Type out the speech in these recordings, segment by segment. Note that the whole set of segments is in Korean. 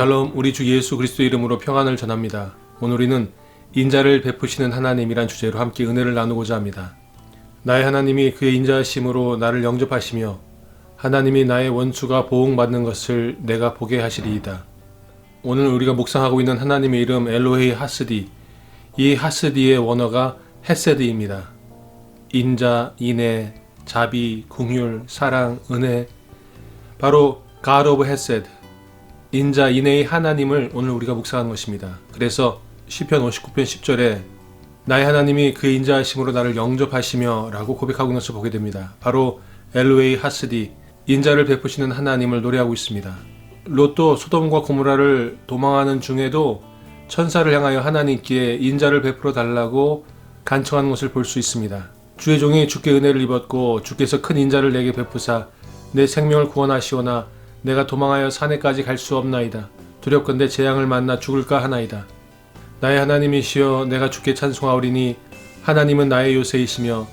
샬롬 우리 주 예수 그리스도 이름으로 평안을 전합니다. 오늘 우리는 인자를 베푸시는 하나님이란 주제로 함께 은혜를 나누고자 합니다. 나의 하나님이 그의 인자하심으로 나를 영접하시며 하나님이 나의 원수가 보응받는 것을 내가 보게 하시리이다. 오늘 우리가 묵상하고 있는 하나님의 이름 엘로헤이 하스디 이 하스디의 원어가 헤세드입니다. 인자, 인애, 자비, 궁율, 사랑, 은혜 바로 God of Hesed 인자 인애의 하나님을 오늘 우리가 묵상하는 것입니다. 그래서 시편 59편 10절에 나의 하나님이 그의 인자하심으로 나를 영접하시며 라고 고백하고 있는 것을 보게 됩니다. 바로 엘로웨이 하스디 인자를 베푸시는 하나님을 노래하고 있습니다. 롯도 소돔과 고무라를 도망하는 중에도 천사를 향하여 하나님께 인자를 베풀어 달라고 간청하는 것을 볼 수 있습니다. 주의 종이 주께 은혜를 입었고 주께서 큰 인자를 내게 베푸사 내 생명을 구원하시오나 내가 도망하여 산에까지 갈 수 없나이다. 두렵건대 재앙을 만나 죽을까 하나이다. 나의 하나님이시여 내가 주께 찬송하오리니 하나님은 나의 요새이시며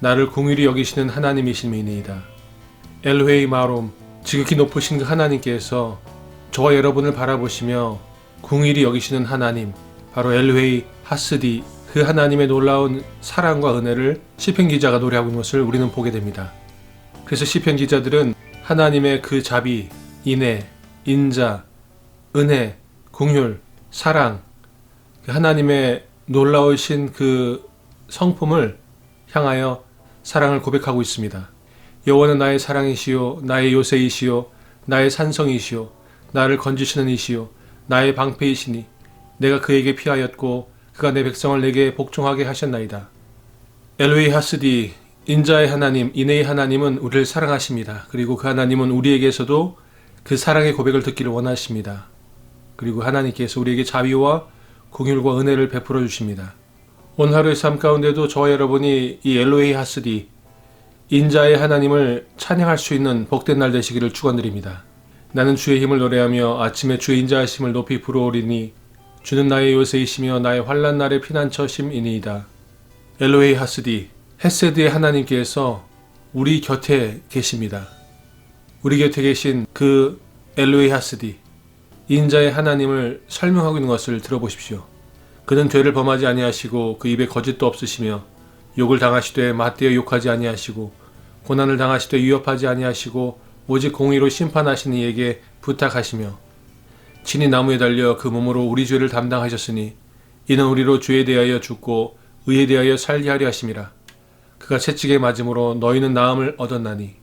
나를 궁일이 여기시는 하나님이심이니이다. 엘회이 마롬 지극히 높으신 그 하나님께서 저와 여러분을 바라보시며 궁일이 여기시는 하나님 바로 엘회이 하스디 그 하나님의 놀라운 사랑과 은혜를 시편 기자가 노래하고 있는 것을 우리는 보게 됩니다. 그래서 시편 기자들은 하나님의 그 자비, 인애, 인자, 은혜, 궁율, 사랑, 그 하나님의 놀라우신 그 성품을 향하여 사랑을 고백하고 있습니다. 여호와는 나의 사랑이시요 나의 요새이시요 나의 산성이시요 나를 건지시는 이시요 나의 방패이시니 내가 그에게 피하였고 그가 내 백성을 내게 복종하게 하셨나이다. 엘웨이 하스디 인자의 하나님, 인애의 하나님은 우리를 사랑하십니다. 그리고 그 하나님은 우리에게서도 그 사랑의 고백을 듣기를 원하십니다. 그리고 하나님께서 우리에게 자비와 공율과 은혜를 베풀어 주십니다. 오늘 하루의 삶 가운데도 저와 여러분이 이 엘로헤이 하스디 인자의 하나님을 찬양할 수 있는 복된 날 되시기를 축원드립니다. 나는 주의 힘을 노래하며 아침에 주의 인자하심을 높이 부르오리니 주는 나의 요새이시며 나의 환란 날의 피난처심이니이다. 엘로헤이 하스디 헤세드의 하나님께서 우리 곁에 계십니다. 우리 곁에 계신 그 엘로헤이 하스디 인자의 하나님을 설명하고 있는 것을 들어보십시오. 그는 죄를 범하지 아니하시고 그 입에 거짓도 없으시며 욕을 당하시되 맞대어 욕하지 아니하시고 고난을 당하시되 위협하지 아니하시고 오직 공의로 심판하시는 이에게 부탁하시며 친히 나무에 달려 그 몸으로 우리 죄를 담당하셨으니 이는 우리로 죄에 대하여 죽고 의에 대하여 살게 하려 하심이라 그가 채찍에 맞음으로 너희는 나음을 얻었나니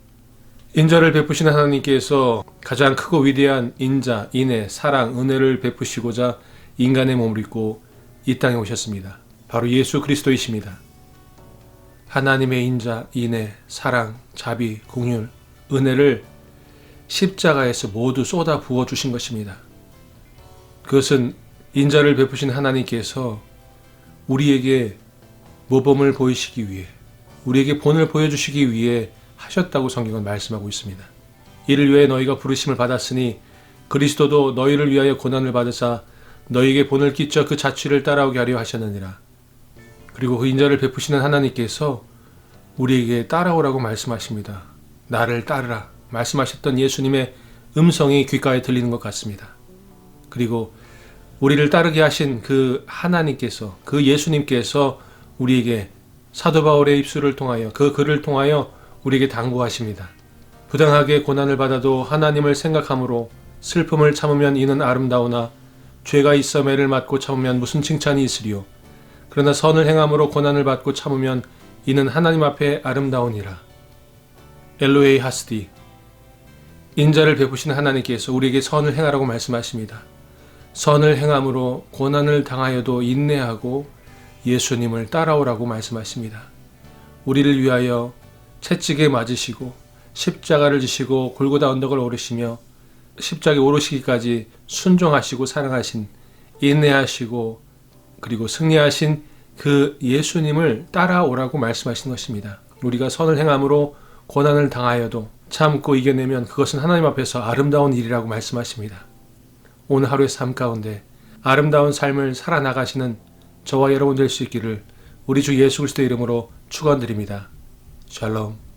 인자를 베푸시는 하나님께서 가장 크고 위대한 인자, 인애, 사랑, 은혜를 베푸시고자 인간의 몸을 입고 이 땅에 오셨습니다. 바로 예수 그리스도이십니다. 하나님의 인자, 인애, 사랑, 자비, 공율, 은혜를 십자가에서 모두 쏟아 부어 주신 것입니다. 그것은 인자를 베푸신 하나님께서 우리에게 모범을 보이시기 위해, 우리에게 본을 보여주시기 위해 하셨다고 성경은 말씀하고 있습니다. 이를 위해 너희가 부르심을 받았으니 그리스도도 너희를 위하여 고난을 받으사 너희에게 본을 끼쳐 그 자취를 따라오게 하려 하셨느니라. 그리고 그 인자를 베푸시는 하나님께서 우리에게 따라오라고 말씀하십니다. 나를 따르라 말씀하셨던 예수님의 음성이 귓가에 들리는 것 같습니다. 그리고 우리를 따르게 하신 그 하나님께서 그 예수님께서 우리에게 사도 바울의 입술을 통하여 그 글을 통하여 우리에게 당부하십니다. 부당하게 고난을 받아도 하나님을 생각함으로 슬픔을 참으면 이는 아름다우나 죄가 있어 매를 맞고 참으면 무슨 칭찬이 있으리요. 그러나 선을 행함으로 고난을 받고 참으면 이는 하나님 앞에 아름다우니라. 엘로에이 하스디 인자를 베푸신 하나님께서 우리에게 선을 행하라고 말씀하십니다. 선을 행함으로 고난을 당하여도 인내하고 예수님을 따라오라고 말씀하십니다. 우리를 위하여 채찍에 맞으시고 십자가를 지시고 골고다 언덕을 오르시며 십자가에 오르시기까지 순종하시고 사랑하신 인내하시고 그리고 승리하신 그 예수님을 따라오라고 말씀하신 것입니다. 우리가 선을 행함으로 고난을 당하여도 참고 이겨내면 그것은 하나님 앞에서 아름다운 일이라고 말씀하십니다. 오늘 하루의 삶 가운데 아름다운 삶을 살아나가시는 저와 여러분 될 수 있기를 우리 주 예수 그리스도 이름으로 축원드립니다. 샬롬.